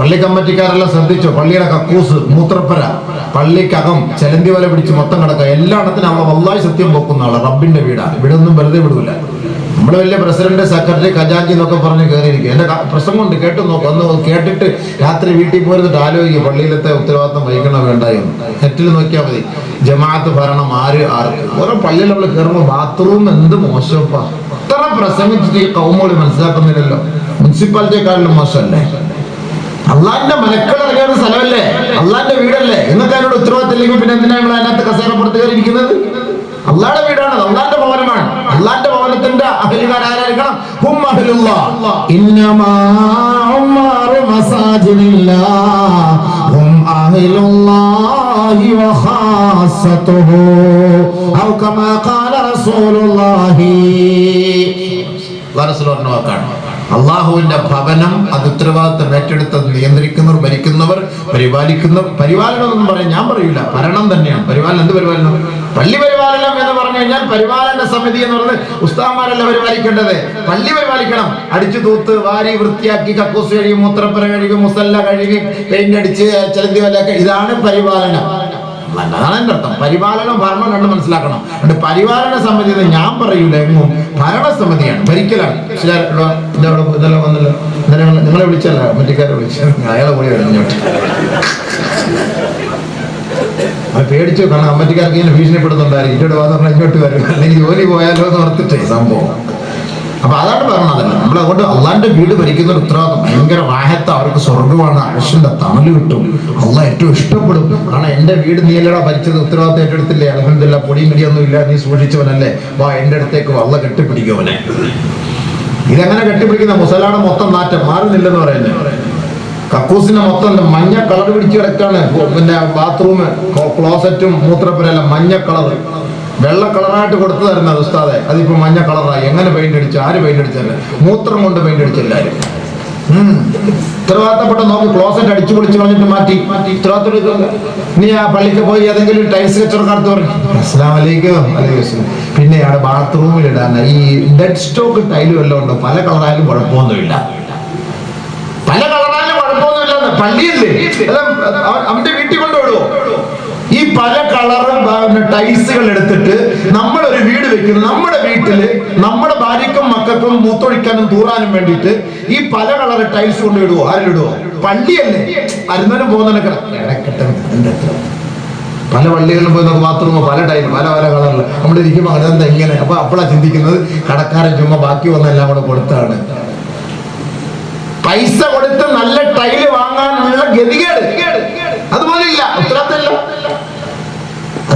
പള്ളി കമ്മിറ്റിക്കാരെല്ലാം ശ്രദ്ധിച്ചു? പള്ളിയുടെ കക്കൂസ് മൂത്രപ്പര. പള്ളിക്കകം ചെലന്തി വല പിടിച്ച് മൊത്തം കിടക്കുക. എല്ലായിടത്തിനും അവളെ വല്ലായി സത്യം പോക്കുന്ന ആളാണ് റബ്ബിന്റെ വീടാണ് ഇവിടെ ഒന്നും വെറുതെ വിടൂല. നമ്മുടെ വലിയ പ്രസിഡന്റ് സെക്രട്ടറി ഖജാജി എന്നൊക്കെ പറഞ്ഞ് കയറിയിരിക്കും എന്റെ പ്രസംഗം ഉണ്ട്. കേട്ടു നോക്കും. ഒന്ന് കേട്ടിട്ട് രാത്രി വീട്ടിൽ പോയിരുന്നിട്ട് ആലോചിക്കും പള്ളിയിലത്തെ ഉത്തരവാദിത്തം വഹിക്കണോ വേണ്ടായോ നെറ്റിൽ നോക്കിയാൽ മതി. ജമാഅത്ത് ഭരണം ആര് ആർക്ക്. ഓരോ പള്ളിയിൽ നമ്മൾ കയറുമ്പോൾ ബാത്റൂം എന്ത് മോശപ്പാ. അത്ര പ്രസംഗിച്ചിട്ട് ഈ കൗമോളി മനസ്സിലാക്കുന്നില്ലല്ലോ. മുനിസിപ്പാലിറ്റിയെക്കാളിലും മോശമല്ലേ? അള്ളാന്റെ മലക്കൾ ഇറങ്ങുന്ന സ്ഥലമല്ലേ? അള്ളാന്റെ വീടല്ലേ? നിങ്ങൾക്ക് അതിനോട് ഉത്തരവാദിത്തമില്ലെങ്കിൽ പിന്നെ എന്തിനാണ് നിങ്ങൾ അതിനകത്ത് കസേരപ്പുറത്ത് കയറിയിരിക്കുന്നത് അള്ളാന്റെ വീടാണ് അള്ളാന്റെ ഭവനമാണ്. അള്ളാന്റെ ഭവനത്തിന്റെ അഹലുകാർ ആരായിരിക്കണം? ഹും അഹ്ലുല്ലാ. ഇന്നമാ ഉമ്മാറു മസാജിദില്ലാ. ഹും അഹ്ലുല്ലാഹി വഖാസത്തുഹു. ഔ കമാ അള്ളാഹുവിന്റെ ഭവനം അത് ഉത്തരവാദിത്തം ഏറ്റെടുത്ത് നിയന്ത്രിക്കുന്നവർ ഭരിക്കുന്നവർ പരിപാലിക്കുന്നവർ. പരിപാലനം എന്ന് പറയാൻ ഞാൻ പറയൂല. ഭരണം തന്നെയാണ്. പരിപാലനം എന്ത് പരിപാലനം? പള്ളി പരിപാലനം എന്ന് പറഞ്ഞു കഴിഞ്ഞാൽ പരിപാലന സമിതി എന്ന് പറഞ്ഞത് ഉസ്താമാരല്ല പരിപാലിക്കേണ്ടത്? പള്ളി പരിപാലിക്കണം. അടിച്ചു തൂത്ത് വാരി വൃത്തിയാക്കി കക്കൂസ് കഴുകി മൂത്രപ്പുര കഴുകി മുസല്ല കഴുകി പെയിന്റ് അടിച്ച് ചലന്തി വല്ലൊക്കെ. ഇതാണ് പരിപാലനം. അതാണ് എന്റെ അർത്ഥം. പരിപാലനം ഭരണം രണ്ട് മനസ്സിലാക്കണം. അതുകൊണ്ട് പരിപാലന സമിതി ഞാൻ പറയൂല എങ്ങും. ഭരണസമിതിയാണ് ഭരിക്കലാണ്. ചില ഇവിടെ ഇന്റെ അവിടെ ഇതെല്ലാം വന്നല്ലോ. ഇന്നലെ നിങ്ങളെ- വിളിച്ചല്ല മറ്റേക്കാരെ വിളിച്ച അയാളെ കൂടി കഴിഞ്ഞോട്ട് അത് പേടിച്ചു കാരണം അമ്മറ്റിക്കാർക്ക് ഇങ്ങനെ ഭീഷണിപ്പെടുന്നുണ്ടായിരിക്കും. ഇങ്ങോട്ട് വാന്ന് ഇങ്ങോട്ട് വരും. അല്ലെങ്കിൽ ജോലി പോയാലോ എന്ന് ഓർത്തിട്ടേ. സംഭവം. അപ്പൊ അതാണ് പറഞ്ഞത്. നമ്മൾ അതുകൊണ്ട് അള്ളാന്റെ വീട് ഭരിക്കുന്ന ഒരു ഉത്തരവാദിത്വം ഭയങ്കര വാഹത്ത അവർക്ക് സ്വർഗമാണ് അഴഷിന്റെ തണൽ കിട്ടും. അള്ള ഏറ്റവും ഇഷ്ടപ്പെടും. കാരണം എന്റെ വീട് നീലടാ ഭരിച്ചത് ഉത്തരവാദിത്വം ഏറ്റെടുത്തില്ലേ അലഹമില്ല പൊടി മിടിയൊന്നും ഇല്ല നീ സൂക്ഷിച്ചവനല്ലേ? വാ എന്റെ അടുത്തേക്ക് വള്ള കെട്ടിപ്പിടിക്കവനെ ഇതെങ്ങനെ കെട്ടിപ്പിടിക്കുന്ന? മുസലാടെ മൊത്തം നാറ്റം മാറുന്നില്ലെന്ന് പറയുന്നത്. കക്കൂസിന്റെ മൊത്തം മഞ്ഞ കളർ പിടിച്ച് കിടക്കാണ്. പിന്നെ ബാത്റൂം ക്ലോസറ്റും മൂത്രപ്പുരല്ല മഞ്ഞ കളർ വെള്ള കളറായിട്ട് കൊടുത്തു തരുന്നത് ഉസ്താദെ. അതിപ്പോ മഞ്ഞ കളറായി. എങ്ങനെ പെയിന്റ് അടിച്ചു? ആര് പെയിന്റ് അടിച്ചല്ലേ മൂത്രം കൊണ്ട് പെയിന്റ് അടിച്ചെല്ലാരും. ഉത്തരവാദിത്തപ്പെട്ട നോക്കി ക്ലോസറ്റ് അടിച്ചു പൊളിച്ചു കളഞ്ഞിട്ട് മാറ്റി. ഉത്തരവാദിത്തം. നീ ആ പള്ളിക്ക് പോയി ഏതെങ്കിലും ടൈൽസ് കച്ചവടക്കാർക്ക് പറഞ്ഞു അസ്ലാം അലൈക്കും. അലൈക്കും പിന്നെയാണ് ബാത്റൂമിൽ ഇടാൻ ഈ ഡെഡ് സ്റ്റോക്ക് ടൈലും എല്ലാം ഉണ്ട്? പല കളറായാലും കുഴപ്പമൊന്നുമില്ല. പല കളറായാലും കുഴപ്പമൊന്നുമില്ല പള്ളിയല്ലേ? അവന്റെ വീട്ടിൽ കൊണ്ടുവിടുവോ? ഈ പല കളർ ടൈസുകൾ എടുത്തിട്ട് നമ്മൾ ഒരു വീട് വെക്കുന്നു. നമ്മുടെ വീട്ടിൽ നമ്മുടെ ഭാര്യക്കും മക്കൾക്കും മൂത്തൊഴിക്കാനും തൂറാനും വേണ്ടിയിട്ട് ഈ പല കളർ ടൈൽസ് കൊണ്ട് ഇടുവോ ആരിടുവോ പള്ളിയല്ലേ? അരുന്നനും പോകുന്നതിനൊക്കെ പല പള്ളികളിലും പോയി നമുക്ക് ബാത്റൂം പല ടൈം പല പല കളറിൽ നമ്മൾ ഇരിക്കുമ്പോൾ അതെന്താ ഇങ്ങനെ? അപ്പൊ അപ്പളാ ചിന്തിക്കുന്നത് കടക്കാരൻ ചുമ്മാ ബാക്കി വന്നെല്ലാം കൂടെ കൊടുത്താണ്. പൈസ കൊടുത്ത് നല്ല ടൈൽ വാങ്ങാനുള്ള ഗതികേട്. അതുപോലെ ഇല്ല ഉത്തരത്തില്ല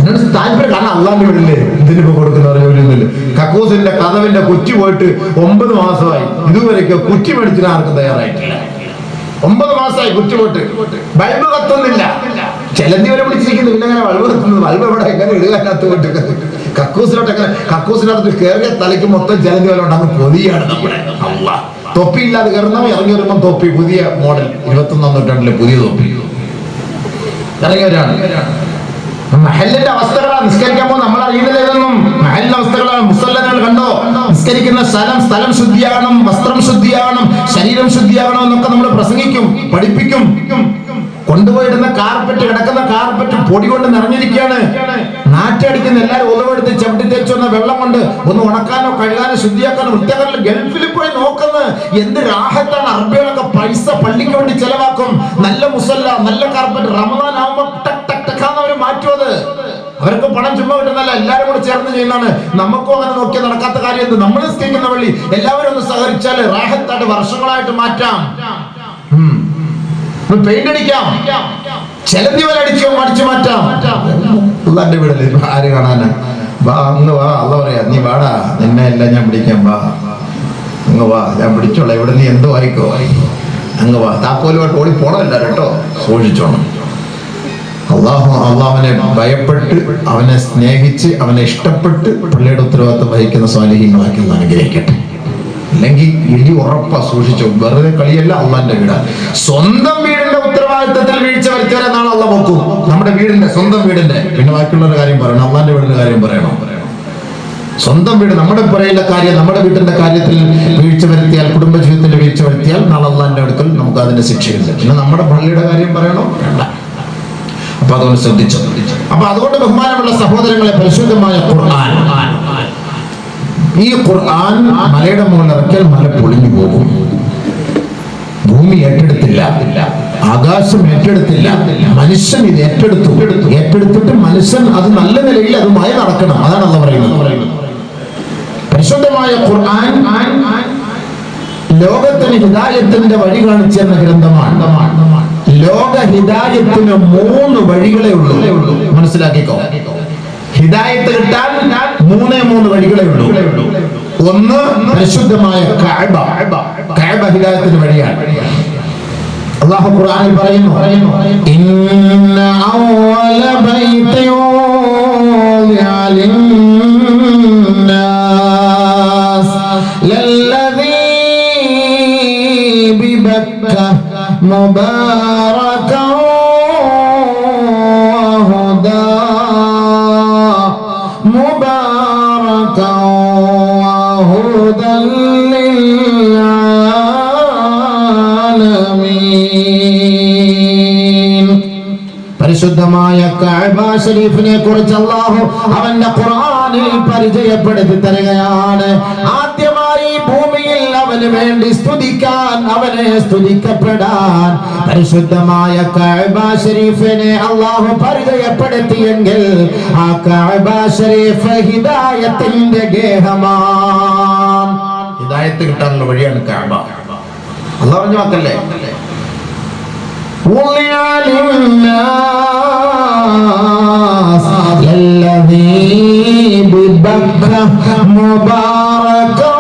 അതിനോട് താല്പര്യം കാരണം അള്ളാന്റെ വീടില്ലേ ഇതിനിപ്പോ കൊടുക്കുന്നവരെ ജോലിയൊന്നുമില്ല കക്കൂസിന്റെ കഥവിന്റെ കുറ്റി പോയിട്ട് ഒമ്പത് മാസമായി ഇതുവരെയൊക്കെ കുറ്റി മേടിച്ചിട്ട് ആർക്കും തയ്യാറായിട്ടില്ല. ഒമ്പത് മാസമായി കുറ്റി പോയിട്ട്. ബൾബ് കത്തുന്നില്ല. ചെലന്തി വരെ വിളിച്ചിരിക്കുന്നു പിന്നെ അങ്ങനെ ബൾബ് കത്തുന്നത്? ബൾബ് എവിടെ? എങ്ങനെ ഇടുകാനകത്ത് പോയിട്ട്? കക്കൂസിലോട്ട് എങ്ങനെ കക്കൂസിനകത്ത് കയറിയ തലയ്ക്ക് മൊത്തം ചെലന്തി വരെ ഉണ്ട് അങ്ങ് പൊതിയാണ് നമ്മുടെ തൊപ്പി ഇല്ലാതെ കയറുന്നവൻ ഇറങ്ങി വരുമ്പോൾ തൊപ്പി. പുതിയ മോഡൽ. ഇരുപത്തൊന്നാം നൂറ്റാണ്ടിലെ പുതിയ തൊപ്പി. ഇറങ്ങിയവരാണ് മഹലിന്റെ അവസ്ഥകളാണ് നിസ്കരിക്കാൻ പോകുന്ന നമ്മൾ അറിയുന്നില്ല ഇതൊന്നും. മഹലിന്റെ അവസ്ഥകളാണ് മുസല്ലങ്ങൾ കണ്ടോ? നിസ്കരിക്കുന്ന സ്ഥലം സ്ഥലം ശുദ്ധിയാകണം വസ്ത്രം ശുദ്ധിയാകണം ശരീരം ശുദ്ധിയാകണം എന്നൊക്കെ നമ്മൾ പ്രസംഗിക്കും പഠിപ്പിക്കും. കൊണ്ടുപോയിടുന്ന കാർപ്പറ്റ് കിടക്കുന്ന കാർപ്പറ്റ് പൊടി കൊണ്ട് നിറഞ്ഞിരിക്കുകയാണ്. നാറ്റടിക്കുന്ന എല്ലാവരും ഉളവെടുത്ത് ചവിട്ടി തേച്ച് വന്ന വെള്ളം കൊണ്ട് ഒന്ന് ഉണക്കാനോ കഴുകാനോ ശുദ്ധിയാക്കാനോ വൃത്തിയാക്കാനോ ഗൾഫിൽ പോയി നോക്കുന്നത് എന്ത് രാഹത്താണ് അറബികളൊക്കെ പൈസ പള്ളിക്ക് വേണ്ടി ചെലവാക്കും. നല്ല മുസല്ല നല്ല കാർപ്പറ്റ് റമദാൻ ആവുമ്പോ അത് അവർക്ക് പണം ചുമ്മാ കിട്ടുന്നല്ല എല്ലാവരും കൂടെ ചേർന്ന് ചെയ്യുന്നതാണ്. നമുക്കും അങ്ങനെ നോക്കിയാൽ നടക്കാത്ത കാര്യം എന്ത് നമ്മൾ സ്നേഹിക്കുന്ന വള്ളി എല്ലാവരും ഒന്ന് സഹകരിച്ചാൽ റാഹത്തായിട്ട് വർഷങ്ങളായിട്ട് മാറ്റാം. പെയിന്റ് അടിക്കാം. ചെലന്തി വല അടിച്ചോ അടിച്ചു മാറ്റാം. അള്ളാന്റെ വീടല്ലേ ആര് കാണാനാ? വാ അങ്ങ് വാ അല്ല പറയാ നീ വാടാ നിന്നെ എല്ലാം ഞാൻ പിടിക്കാം വാ. അങ്ങ് വാ ഞാൻ പിടിച്ചോളാം ഇവിടെ നീ എന്തോ ആയിക്കോ. അങ്ങ് വാ താക്കോലുമായിട്ട് ഓടി പോണമല്ല കേട്ടോ. സൂക്ഷിച്ചോണം. അള്ളാഹു അള്ളാഹുവിനെ ഭയപ്പെട്ട് അവനെ സ്നേഹിച്ച് അവനെ ഇഷ്ടപ്പെട്ട് പള്ളിയുടെ ഉത്തരവാദിത്വം വഹിക്കുന്ന സ്വാലിഹീങ്ങളാക്കി ഒന്ന് അനുഗ്രഹിക്കട്ടെ. അല്ലെങ്കിൽ ഇടി ഉറപ്പാ സൂക്ഷിച്ചു. വെറുതെ കളിയല്ല അള്ളാന്റെ വീടാണ് സ്വന്തം വീടിന്റെ ഉത്തരവാദിത്തത്തിൽ വീഴ്ച വരുത്തിയവരെ നാളെ അള്ള നോക്കും. നമ്മുടെ വീടിന്റെ സ്വന്തം വീടിന്റെ. പിന്നെ ബാക്കിയുള്ളൊരു കാര്യം പറയണം. അള്ളാന്റെ വീടിന്റെ കാര്യം പറയണം. സ്വന്തം വീട് നമ്മുടെ പുറയിലെ കാര്യം നമ്മുടെ വീട്ടിന്റെ കാര്യത്തിൽ വീഴ്ച വരുത്തിയാൽ കുടുംബ ജീവിതത്തിൽ വീഴ്ച വരുത്തിയാൽ നാളെ അള്ളാന്റെ അടുക്കൽ നമുക്ക് അതിന്റെ ശിക്ഷയുണ്ട്. പിന്നെ നമ്മുടെ പള്ളിയുടെ കാര്യം പറയണോ? വേണ്ട. അപ്പൊ അതുകൊണ്ട് ശ്രദ്ധിച്ചു. അപ്പൊ അതുകൊണ്ട് ബഹുമാനമുള്ള സഹോദരങ്ങളെ പരിശുദ്ധമായ ഖുർആൻ. ഈ ഖുർആൻ മലയുടെ മുകളിൽ ഇറക്കിയാൽ മല പൊളിഞ്ഞു പോകും. ഭൂമി ഏറ്റെടുത്തില്ല. ആകാശം ഏറ്റെടുത്തില്ല. മനുഷ്യൻ ഇത് ഏറ്റെടുത്തു. ഏറ്റെടുത്തിട്ട് മനുഷ്യൻ അത് നല്ല നിലയിൽ അതുമായി നടക്കണം. അതാണ് അല്ല പറയുന്നത്. പരിശുദ്ധമായ ഖുർആൻ ലോകത്തിന് ഹിതായത്തിന്റെ വഴി കാണിച്ചു തന്ന ഗ്രന്ഥമാണ്. ലോക ഹിദായത്തിന് മൂന്ന് വഴികളെ ഉള്ളൂ. മനസ്സിലാക്കിക്കോ? ഹിദായത്ത് കിട്ടാൻ മൂന്നേ മൂന്ന് വഴികളെ ഉള്ളൂ. ഒന്ന് പരിശുദ്ധമായ കഅബ. കഅബ ഹിതായത്തിന് വഴിയാണ്. അള്ളാഹു ഖുർആനിൽ പറയുന്നു ഇന്ന അവല വൂദിഅ ലിന്നാസ് ലല്ലദീ മുബാറക وهدى مباركا وهدى للعالمين പരിശുദ്ധമായ കഅബ ഷരീഫിനെ കുറിച്ച് അല്ലാഹു അവന്റെ ഖുർആനിൽ പരിചയപ്പെടുത്തി തരികയാണ് ആദ്യമായി ഭൂമിയിൽ അവന് വേണ്ടി സ്തുതിക്കാൻ അവനെ സ്തുതിക്കപ്പെടാൻ പരിശുദ്ധമായ കഅബ ഷരീഫിനെ അല്ലാഹു പരിചയപ്പെടുത്തിയെങ്കിൽ ആ കഅബ ഷരീഫ് ഹിദായത്തിന്റെ ഗേഹമാണ് ഹിദായത്ത് കിട്ടാനുള്ള വഴിയാണ് കഅബ അള്ളാഹു പറഞ്ഞു വാക്കല്ലേ وضع للناس الذي ببكة مباركا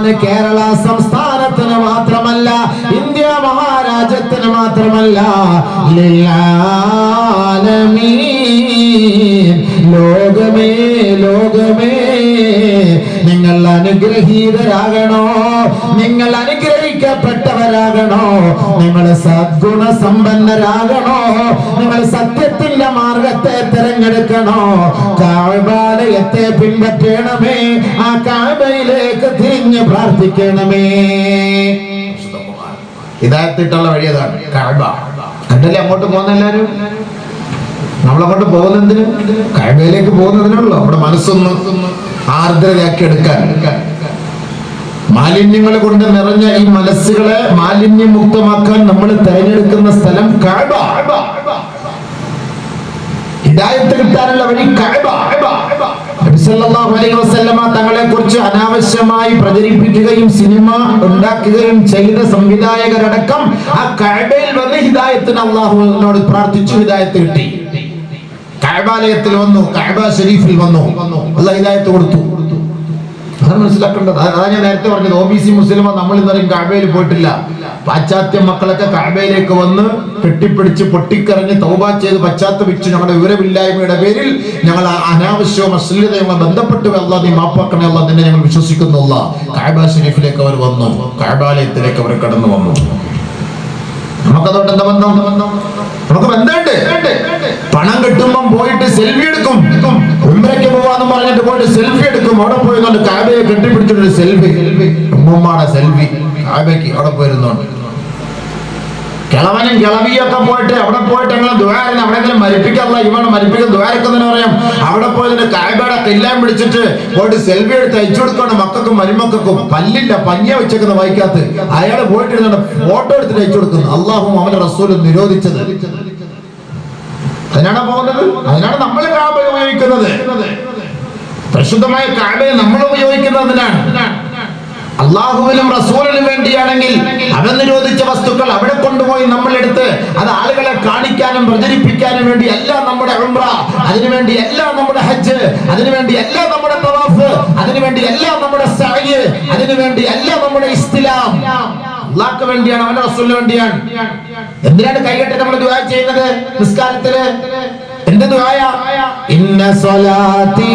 ആർക്കാണ് കേരള സംസ്ഥാനത്തിന് മാത്രമല്ല ഇന്ത്യ മഹാരാജ്യത്തിന് മാത്രമല്ല. ലോകമേ ലോകമേ നിങ്ങൾ അനുഗ്രഹീതരാകണോ? നിങ്ങൾ അനുഗ്രഹിക്കപ്പെട്ടവരാകണോ? നിങ്ങൾ സദ്ഗുണ സമ്പന്നരാകണോ നിങ്ങൾ സത്യത്തിന്റെ മാർഗത്തെ തിരഞ്ഞെടുക്കണോ? കാഴ്ബാലയത്തെ പിൻപറ്റണമേ. ആ കാഴ്ബയിലേക്ക് തിരിഞ്ഞ് പ്രാർത്ഥിക്കണമേ. ഇതാത്തിട്ടുള്ള വഴി അതാണ്. കണ്ടല്ലേ അങ്ങോട്ട് പോകുന്ന എല്ലാരും? നമ്മളങ്ങോട്ട് പോകുന്നതിന് കഴിവയിലേക്ക് പോകുന്നതിനുള്ളൂ. നമ്മുടെ മനസ്സൊന്ന് ആർദ്രതയാക്കി എടുക്കാൻ. മാലിന്യങ്ങൾ കൊണ്ട് നിറഞ്ഞ ഈ മനസ്സുകളെ മാലിന്യമുക്തമാക്കാൻ നമ്മൾ തിരഞ്ഞെടുക്കുന്ന സ്ഥലം കാഴ്ബ ഹിദായത്ത് കിട്ടാനുള്ള വഴി തങ്ങളെ കുറിച്ച് അനാവശ്യമായി പ്രചരിപ്പിക്കുകയും സിനിമ ഉണ്ടാക്കുകയും ചെയ്ത സംവിധായകരടക്കം ആ കഴബയിൽ വന്ന് ഹിദായത്തിന് അള്ളാഹുവിനോട് പ്രാർത്ഥിച്ചു ഹിദായത്ത് കിട്ടി. കഴബാലയത്തിൽ വന്നു കഴബ ഷരീഫിൽ വന്നു. അല്ല ഹിദായത്ത് കൊടുത്തു. അതാണ് മനസ്സിലാക്കേണ്ടത്. അതാ അതാ ഞാൻ നേരത്തെ പറഞ്ഞത്. ഒ ബി സി മുസ്ലിമ നമ്മൾ ഇന്നലെയും കാബയിൽ പോയിട്ടില്ല. പാശ്ചാത്യ മക്കളൊക്കെ കാബയിലേക്ക് വന്ന് കെട്ടിപ്പിടിച്ച് പൊട്ടിക്കറിഞ്ഞ് തൗബ ചെയ്ത് പശ്ചാത്തപിച്ച് ഞങ്ങളുടെ വിവരമില്ലായ്മയുടെ പേരിൽ ഞങ്ങൾ അനാവശ്യവും അശ്ലീലതയുമായി ബന്ധപ്പെട്ട് അല്ലാതെ മാപ്പാക്കണേ അല്ല നിന്നെ ഞങ്ങൾ വിശ്വസിക്കുന്നുള്ള കാബ ഷെരീഫിലേക്ക് അവർ വന്നു. കാബാലയത്തിലേക്ക് അവർ കടന്നു വന്നു. നമുക്കതോട്ട് എന്താ ബന്ധം? നമുക്ക് ബന്ധമുണ്ട് പണം കിട്ടുമ്പം പോയിട്ട് സെൽഫി എടുക്കും. ഉമ്മയ്ക്ക് പോവാന്ന് പറഞ്ഞിട്ട് പോയിട്ട് സെൽഫി എടുക്കും. അവിടെ പോയി കൊണ്ട് കാബയെ കെട്ടിപ്പിടിച്ചിട്ടൊരു സെൽഫി ഉമ്മയുടെ സെൽഫി കാബയ്ക്ക് അവിടെ പോയിരുന്നോണ്ട്. കിളവനും കിളവിയൊക്കെ പോയിട്ട് അവിടെ പോയിട്ട് ഞങ്ങൾ ദ്വാരനെ അവിടെങ്കിലും മരിപ്പിക്കാറില്ല? ഇവണ് മരിപ്പിക്കുന്ന ദ്വാരക്കുന്നതിന് പറയാം അവിടെ പോയതിന് കായ്പേടെ കെല്ലാൻ പിടിച്ചിട്ട് പോയിട്ട് സെൽഫി എടുത്ത് അയച്ചു കൊടുക്കണം മക്കൾക്കും മരുമക്കൾക്കും. പല്ലില്ല പഞ്ഞ വെച്ചേക്കുന്ന വായിക്കാത്ത. അയാൾ പോയിട്ടിരുന്ന ഫോട്ടോ എടുത്തിട്ട് അയച്ചു കൊടുക്കുന്നു. അള്ളാഹും അവന്റെ റസൂലും നിരോധിച്ചത്. അതിനാണ് പോകുന്നത്? അതിനാണ് നമ്മൾ കാബ ഉപയോഗിക്കുന്നത്. പ്രശുദ്ധമായ കാബയെ നമ്മൾ ഉപയോഗിക്കുന്നതിനാണ് അള്ളാഹുവിനും റസൂലിനും വേണ്ടിയാണെങ്കിൽ അവൻ നിരോധിച്ച വസ്തുക്കൾ അവിടെ കൊണ്ടുപോയി നമ്മളെടുത്ത് അത് ആളുകളെ കാണിക്കാനും പ്രചരിപ്പിക്കാനും വേണ്ടി എല്ലാം നമ്മുടെ ഉംറ അതിനുവേണ്ടി എല്ലാം നമ്മുടെ ഹജ്ജ് അതിനുവേണ്ടി എല്ലാം നമ്മുടെ തവാഫ് അതിനുവേണ്ടി എല്ലാം നമ്മുടെ സഅയ് അതിനുവേണ്ടി എല്ലാം നമ്മുടെ ഇസ്തിലാം. അള്ളാഹ്ക്ക് വേണ്ടിയാണ് അവന്റെ റസൂലിന് വേണ്ടിയാണ്. എന്തിനാണ് കൈകെട്ടി നമ്മൾ ദുആ ചെയ്യുന്നത് നിസ്കാരത്തിൽ എന്ത് ദുആയ? ഇന്ന സ്വലാത്തി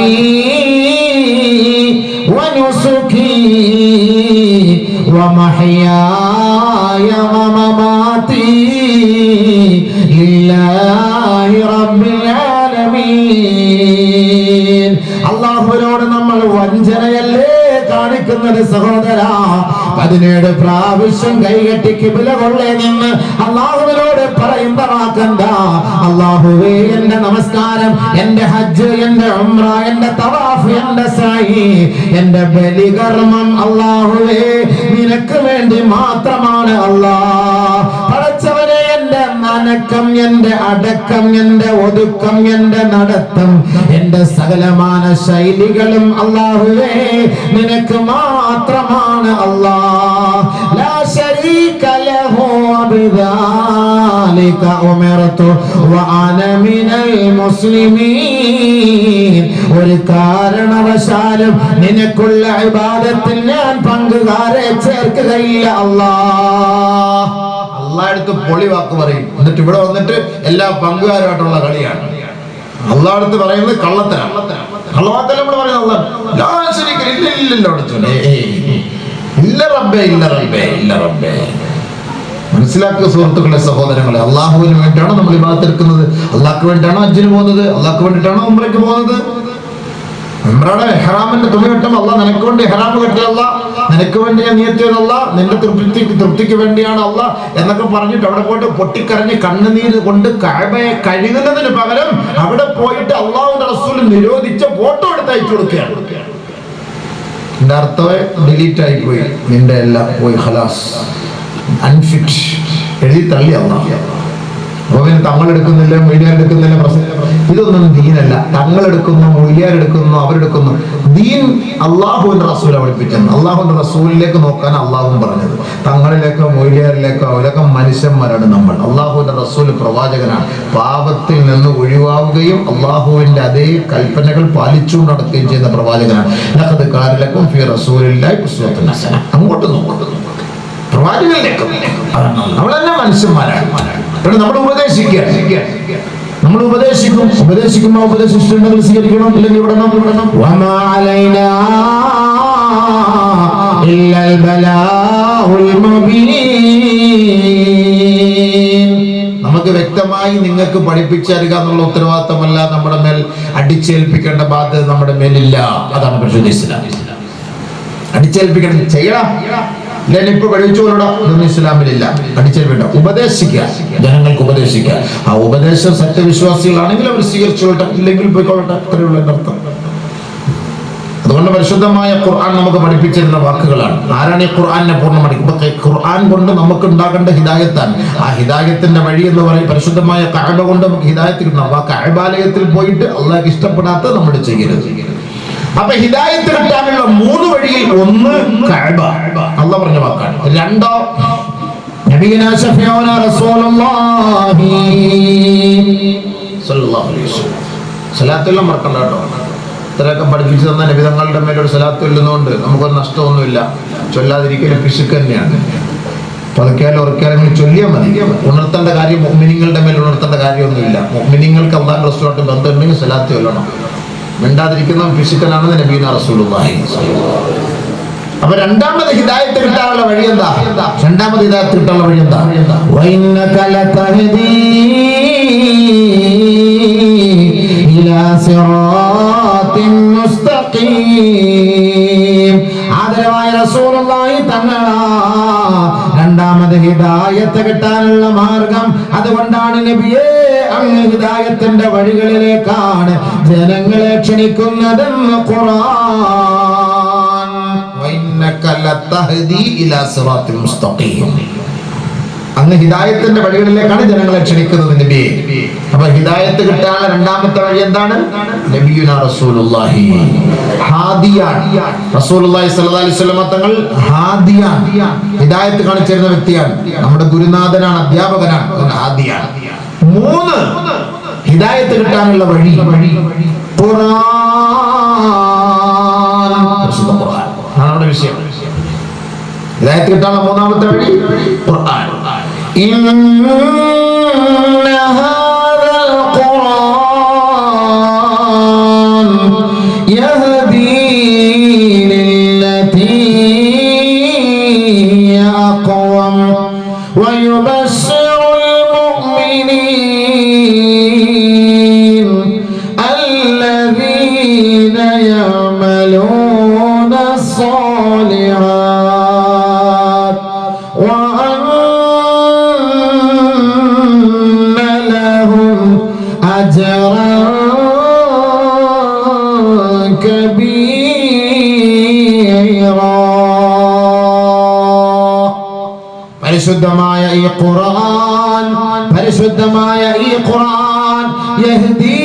ونسكي ومحياي ومماتي لله رب العالمين അള്ളാഹുവിനോട് നമ്മൾ വഞ്ചനയല്ലേ കാണിക്കുന്നത് സഹോദരാ പതിനേഴ് പ്രാവശ്യം കൈകെട്ടി കിബില കൊള്ളേ നിന്ന് അള്ളാഹുവിനോട് പറയുന്ന വാക്കെന്ത? അള്ളാഹുവേ എന്റെ നമസ്കാരം എന്റെ ഹജ്ജ് എന്റെ ഉംറ എന്റെ തവാഫ് എന്റെ സായി എന്റെ ബലികർമ്മം അള്ളാഹുവേ നിനക്ക് വേണ്ടി മാത്രമാണ് എന്റെ നനക്കം എന്റെ അടക്കം എന്റെ ഒതുക്കം എന്റെ നടത്തം. എന്റെ സകലമാന ശൈലികളും അള്ളാഹുവേ നിനക്ക് മാത്രമാണ് അല്ലാ ഒരു കാരണവശാലും നിനക്കുള്ള ഇബാദത്തിൽ ഞാൻ പങ്കുകാരെ ചേർക്കുകയില്ല അല്ലാ അള്ളാഹടുത്ത് പൊളി വാക്ക് പറയും. എന്നിട്ട് ഇവിടെ വന്നിട്ട് എല്ലാ പങ്കുകാരുമായിട്ടുള്ള കളിയാണ്. അള്ളാഹടുത്ത് പറയുന്നത് കള്ളത്തരം. നമ്മൾ പറയുന്നത് ഇല്ല റബ്ബേ ഇല്ല റബ്ബേ ഇല്ല റബ്ബേ. മനസ്സിലാക്കുക സുഹൃത്തുക്കളെ സഹോദരങ്ങളെ അള്ളാഹുവിന് വേണ്ടിയാണോ നമ്മൾ ഇബാദത്തെടുക്കുന്നത് അള്ളാഹ്ക്ക് വേണ്ടിയാണോ അജ്ജിന് പോകുന്നത്? അള്ളാഹ്ക്ക് വേണ്ടിയിട്ടാണോ ഉമ്രയ്ക്ക് പോകുന്നത്? ഉമ്രയുടെ ഹെറാമിന്റെ തുണി കിട്ടും അല്ല നിനക്ക് വേണ്ടി ഹെറാം കെട്ടിയല്ല നിനക്ക് വേണ്ടി ഞാൻ നിയത്തിയതല്ല. നിന്റെ തൃപ്തി തൃപ്തിക്ക് വേണ്ടിയാണ് അല്ല എന്നൊക്കെ പറഞ്ഞിട്ട് അവിടെ പോയിട്ട് പൊട്ടിക്കരഞ്ഞ് കണ്ണുനീര് കൊണ്ട് കഴമയെ കഴുകുന്നതിന് പകരം അവിടെ പോയിട്ട് അള്ളാഹുന്റെ റസൂൽ നിരോധിച്ച ഫോട്ടോ എടുത്ത് അയച്ചു കൊടുക്കുകയാണ്. എന്റെ ഡിലീറ്റ് ആയി പോയി. നിന്റെ എല്ലാം പോയി ഹലാസ് അൺഫിറ്റ് എഴുതി തള്ളി അള്ളാഹ് അപ്പൊ പിന്നെ തങ്ങൾ എടുക്കുന്നില്ല മീഡിയ എടുക്കുന്നില്ല പ്രസംഗം ഇതൊന്നും ദീനല്ല. മൊയ്യാർ എടുക്കുന്നു അവരെടുക്കുന്നു. ദീൻ അള്ളാഹുവിന്റെ റസൂല പഠിപ്പിച്ചത് അള്ളാഹുവിന്റെ റസൂലിലേക്ക് നോക്കാൻ അള്ളാഹും പറഞ്ഞത്. തങ്ങളിലേക്കോ മൊഴിയാരിലേക്കോ അവരൊക്കെ മനുഷ്യന്മാരാണ് നമ്മൾ. അള്ളാഹുവിന്റെ റസൂൽ പ്രവാചകനാണ്. പാപത്തിൽ നിന്ന് ഒഴിവാവുകയും അള്ളാഹുവിന്റെ അതേ കൽപ്പനകൾ പാലിച്ചു നടക്കുകയും ചെയ്യുന്ന പ്രവാചകനാണ്. കാരിലക്കും ഫി റസൂലില്ലായി അങ്ങോട്ട് നോക്കട്ടെ പ്രവാചകനിലേക്കും. നമ്മളെല്ലാം മനുഷ്യന്മാരാണ്. ഇവിടെ നമ്മൾ ഉപദേശിക്കുക. നമ്മൾ ഉപദേശിക്കും. ഉപദേശിക്കുമ്പോ ഉപദേശിച്ചിട്ടുണ്ടെങ്കിൽ സ്വീകരിക്കണം? ഇല്ലെങ്കിൽ വിടണം വിടണം നമുക്ക് വ്യക്തമായി നിങ്ങൾക്ക് പഠിപ്പിച്ചു തരിക എന്നുള്ള ഉത്തരവാദിത്തമല്ല നമ്മുടെ മേൽ അടിച്ചേൽപ്പിക്കേണ്ട ബാധ്യത നമ്മുടെ മേലില്ല. അതാണ് ഇസ്ലാം. അടിച്ചേൽപ്പിക്കണം. ചെയ്യണം. ഇപ്പൊ കഴിച്ചോലൂടാ ഇതൊന്നും ഇസ്ലാമിലില്ല. വേണ്ട ഉപദേശിക്കുക. ജനങ്ങൾക്ക് ഉപദേശിക്കുക. ആ ഉപദേശം സത്യവിശ്വാസികളാണെങ്കിൽ അവർ സ്വീകരിച്ചോളട്ടെ ഇല്ലെങ്കിൽ പോയിക്കൊള്ളട്ടെ. അത്രയുള്ള അർത്ഥം അതുകൊണ്ട് പരിശുദ്ധമായ ഖുർആൻ നമുക്ക് പഠിപ്പിച്ചിരുന്ന വാക്കുകളാണ്. ആരാണ് ഈ ഖുർആനെ പൂർണമായി ഖുർആൻ കൊണ്ട് നമുക്ക് ഉണ്ടാകേണ്ട ഹിദായത്താണ്. ആ ഹിദായത്തിന്റെ വഴി എന്ന് പറയും പരിശുദ്ധമായ കഅബ കൊണ്ട് നമുക്ക് ഹിദായത്തിൽ ഉണ്ടാവും ആ കഴബാലയത്തിൽ പോയിട്ട് അള്ളാഹ് ഇഷ്ടപ്പെടാത്ത നമ്മൾ ചെയ്യരുത്. അപ്പൊ ഹിദായത്ത് കിട്ടാനുള്ള മൂന്ന് വഴിയിൽ ഒന്ന് കഅബ. അള്ളാഹ് പറഞ്ഞ വാക്കാണ്. രണ്ടോ? നബിയനാ റസൂലുള്ളാഹി അലൈഹി വസല്ലം. ഇത്രയൊക്കെ പഠിപ്പിച്ചു തന്ന നബിതങ്ങളുടെ മേലൊരു സലാത്ത് ഇല്ലെന്നുകൊണ്ട് നമുക്കൊരു നഷ്ടമൊന്നുമില്ല. ചൊല്ലാതിരിക്കലും പിശുക്ക് തന്നെയാണ്. പതുക്കാലും ഉറക്കാലും ചൊല്ലിയാൽ മതി. ഉണർത്തേണ്ട കാര്യം മിനിങ്ങളുടെ മേൽ ഉണർത്തേണ്ട കാര്യമൊന്നുമില്ല. മിനിങ്ങൾക്ക് അള്ളാഹ് റസൂലായിട്ട് ബന്ധമുണ്ടെങ്കിൽ സലാത്ത് ചൊല്ലണം. മിണ്ടാതിരിക്കുന്ന പിശുക്കനാണെന്ന് നബീന റസൂലുള്ളാഹി അപ്പൊ രണ്ടാമത് ഹിദായത്ത് കിട്ടാനുള്ള വഴി എന്താ? രണ്ടാമത് ഹിദായത്ത് കിട്ടാനുള്ള വഴി എന്താ? ആദരവായ റസൂലുള്ളാഹി തങ്ങളാ രണ്ടാമത് ഹിദായത്ത് കിട്ടാനുള്ള മാർഗം അതുകൊണ്ടാണ് നബിയേ അങ്ങ് ഹിദായത്തിന്റെ വഴികളിലേക്കാണ് ജനങ്ങളെ ക്ഷണിക്കുന്നതെന്ന് ഖുർആൻ. വഇന്നക തഹദി ഇലാ സിറാത്തിൽ മുസ്തഖീം. അങ്ങ് ഹിദായത്തിന്റെ വഴികളിലേക്കാണ് ജനങ്ങളെ ക്ഷണിക്കുന്നത് നബി. അപ്പൊ ഹിദായത്ത് കിട്ടാനുള്ള രണ്ടാമത്തെ വഴി എന്താണ്? തങ്ങൾ ഹിദായത്ത് കാണിച്ചിരുന്ന വ്യക്തിയാണ്. നമ്മുടെ ഗുരുനാഥനാണ് അധ്യാപകനാണ്. ഹാദിയാണ് മൂന്ന് ഹിദായത്ത് കിട്ടാനുള്ള വഴി. ഖുർആൻ. നമ്മുടെ വിഷയം. ഹിദായത്ത് കിട്ടാനുള്ള ഖുർആൻ ഇന്ന പരിശുദ്ധമായ ഈ ഖുർആൻ പരിശുദ്ധമായ ഈ ഖുർആൻ യഹ്ദീ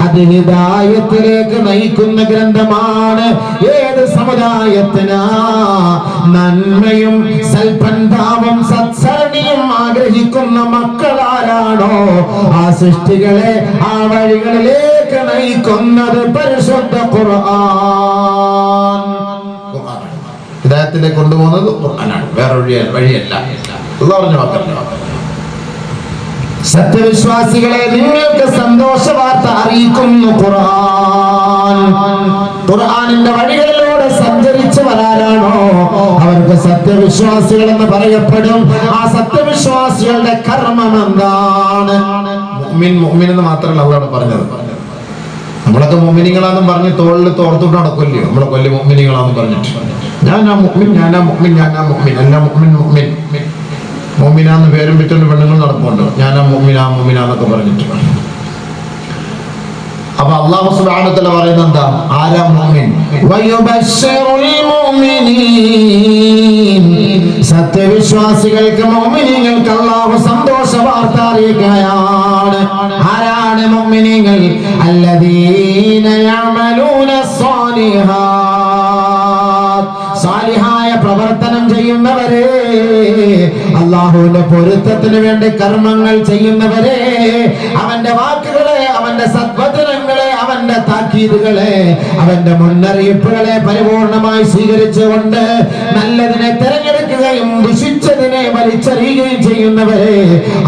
അത് ഹിദായത്തിലേക്ക് നയിക്കുന്ന ഗ്രന്ഥമാണ്. ഏത് സമുദായത്തിനാ? നന്മയും സൽപന്താവും സത്സരണിയും ആഗ്രഹിക്കുന്ന മക്കളാരാണോ? ആ സൃഷ്ടികളെ ആ വഴികളിലേക്ക് നയിക്കുന്നത് പരിശുദ്ധ ഖുർആൻ. ഹിദായത്തിലേക്ക് കൊണ്ടുപോകുന്നത് ഖുർആനാണ്. വേറെ വഴിയ വഴിയല്ല. പറഞ്ഞ വാക്കല്ല സത്യവിശ്വാസികളെ നിങ്ങൾക്ക് സന്തോഷ വാർത്ത അറിയിക്കുന്നു ഖുർആൻ. ഖുർആനിന്റെ വഴികളിലൂടെ സഞ്ചരിച്ചു വരാനാണോ അവർക്ക് സത്യവിശ്വാസികൾ എന്ന് പറയപ്പെടും. ആ സത്യവിശ്വാസികളുടെ കർമ്മം എന്താണ്? മുഅ്മിൻ മുഅ്മിൻ എന്ന് മാത്രമല്ല അള്ളാഹ് പറഞ്ഞത്. നമ്മളൊക്കെ മുമ്മിനികളാന്നും പറഞ്ഞ് തോളിൽ തോർത്തോട്ട് നടക്കുമല്ലോ നമ്മളെ കൊല്ലി മുഅ്മിനീങ്ങളാന്നും പറഞ്ഞിട്ട്. ഞാനാ മുഅ്മിൻ ഞാനാ മുഅ്മിൻ ഞാനാ മുഅ്മിൻ എല്ലാ മുഅ്മിൻ മുഹ്മിൻ മുഅ്മിനാന്ന് പേരും വിറ്റുകൊണ്ട് പെണ്ണുങ്ങൾ നടപ്പുണ്ട്. ഞാനാ ആ മുഅ്മിനാന്നൊക്കെ പറഞ്ഞിട്ട്. അപ്പൊ അള്ളാഹു തആല പറയുന്നത് എന്താ ആരാ മുഅ്മിനീൻ. സത്യവിശ്വാസികൾക്ക് മുഅ്മിനീങ്ങൾക്ക് അള്ളാഹു സന്തോഷ വാർത്ത അറിയിക്കുകയാണ്. ആരാണ് മുഅ്മിനീങ്ങൾ? അല്ലദീന യഅമലൂന സ്വാലിഹാത് സാലിഹായ പ്രവർത്തനം ചെയ്യുന്നവരെ അള്ളാഹുവിന്റെ പൊരുത്തത്തിന് വേണ്ടി കർമ്മങ്ങൾ ചെയ്യുന്നവരെ അവന്റെ വാക്കുകളെ അവന്റെ സദ്വചനങ്ങളെ അവന്റെ താക്കീതുകളെ അവന്റെ മുന്നറിയിപ്പുകളെ പരിപൂർണമായി സ്വീകരിച്ചുകൊണ്ട് നല്ലതിനെ തിരഞ്ഞെടുക്കുകയും ദുഷിച്ചതിനെ വലിച്ചെറിയുകയും ചെയ്യുന്നവരെ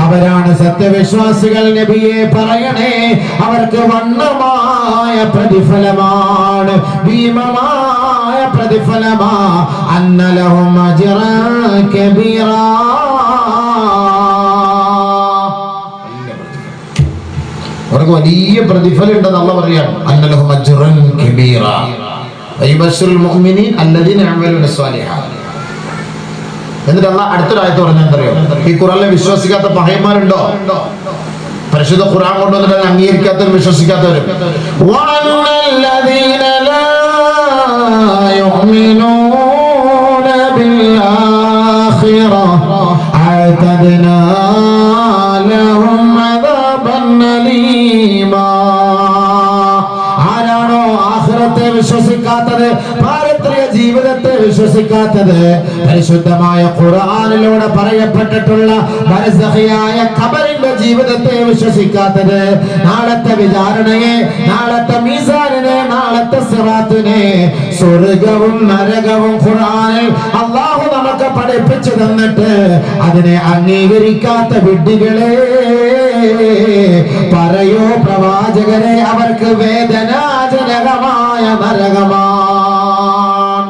അവരാണ് സത്യവിശ്വാസികൾ നബിയെ പറയണേ. അവർക്ക് വണ്ണമായ പ്രതിഫലമാണ് ഭീമമായ പ്രതിഫലമാ. അന്നലഹും അജിറ കബീറാ. അവർക്ക് വലിയ പ്രതിഫലം ഉണ്ടെന്ന് അള്ള പറയാണ് അന്നലഹും അജ്റൻ കബീറ വയുബശ്ശിറുൽ മുഅ്മിനീൻ അല്ലദീന യഅമലൂന സ്വാലിഹാത്ത് എന്നിട്ട് അള്ള അടുത്തൊരു ആയത്ത് പറഞ്ഞെന്തറിയോ ഈ ഖുറാനിലെ വിശ്വസിക്കാത്ത പഹയന്മാരുണ്ടോ പരിശുദ്ധ ഖുർആൻ കൊണ്ടുവന്നിട്ട് അത് അംഗീകരിക്കാത്തവരും വിശ്വസിക്കാത്തവരും وَأَنَّ الَّذِينَ لَا يُؤْمِنُونَ بِالْآخِرَةِ أَعْتَدْنَا വിശ്വസിക്കാത്തത് പാരത്രിക ജീവിതത്തെ വിശ്വസിക്കാത്തത് പരിശുദ്ധമായ ഖുർആാനിലൂടെ പറയപ്പെട്ടിട്ടുള്ള മനസ്സഹിയായ ഖബറിന്റെ ജീവിതത്തെ വിശ്വസിക്കാത്തത് നാളത്തെ വിചാരണയെ നാളത്തെ മീസാനിനെ നാളത്തെ സിറാത്തിനെ സ്വർഗവും നരകവും ഖുർആാനിൽ അള്ളാഹു നമുക്ക് പഠിപ്പിച്ചു തന്നിട്ട് അതിനെ അംഗീകരിക്കാത്ത വിഡ്ഢികളെ പറയോ പ്രവാചകരെ അവർക്ക് വേദനാജനകമായ നരകമാണ്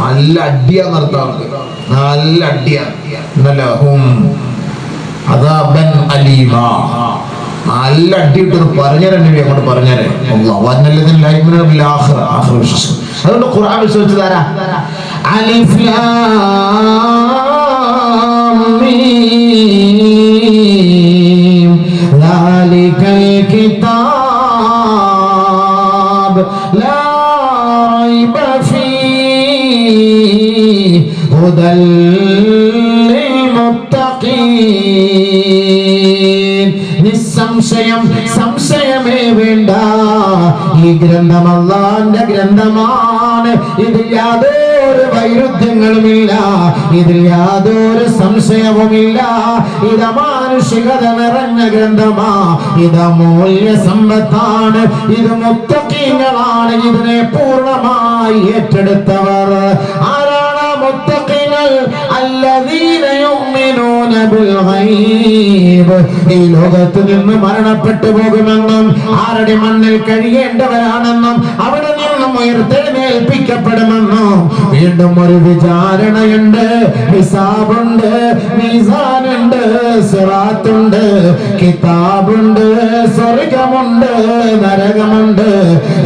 നല്ല അടിയ നിർത്താറുണ്ട് നല്ല അടിയ. നല്ലഹും അദാബൻ അലീമ. നല്ല അടിയിട്ട് പറഞ്ഞുതരാൻ നബി അങ്ങോട്ട് പറഞ്ഞേരെ. അതുകൊണ്ട് ഖുർആൻ വിശ്വസിച്ചതാരാ അലിഫ് ലാം. لا ريب فيه هدى للمتقين നിസ്സംശയം സംശയമേ വേണ്ട ഈ ഗ്രന്ഥം അള്ളാന്റെ ഗ്രന്ഥമാണ് ഇതിൽ യാതൊരു വൈരുദ്ധ്യങ്ങളുമില്ല ഇതിൽ യാതൊരു സംശയവുമില്ല ഇത് മാനുഷികത നിറഞ്ഞ ഗ്രന്ഥമാ ഇത് മൂല്യ സമ്പത്താണ് ഇത് മുത്തക്കീങ്ങളാണ് ഇതിനെ പൂർണമായി ഏറ്റെടുത്തവർ. ആരാണ് മുത്തക്കീങ്ങൾ അല്ലദീന ബിൽ ഗൈബ്. ഈ ലോകത്ത് നിന്ന് മരണപ്പെട്ടു പോകുമെന്നും ആരുടെ മണ്ണിൽ കഴിയേണ്ടവരാണെന്നും അവിടെ നിന്നും ഉയർത്തെഴുന്നേൽപ്പിക്കപ്പെടുമെന്നും വീണ്ടും ഒരു വിചാരണയുണ്ട് ഹിസാബുണ്ട് മീസാനുണ്ട് സിറാത്തുണ്ട് കിതാബുണ്ട് സ്വർഗമുണ്ട് നരകമുണ്ട്.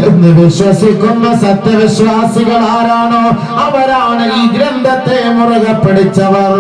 എന്ന് വിശ്വസിക്കുന്ന സത്യവിശ്വാസികൾ ആരാണോ? അവരാണ് ഈ ഗ്രന്ഥത്തെ മുറുകെ പിടിച്ചവർ.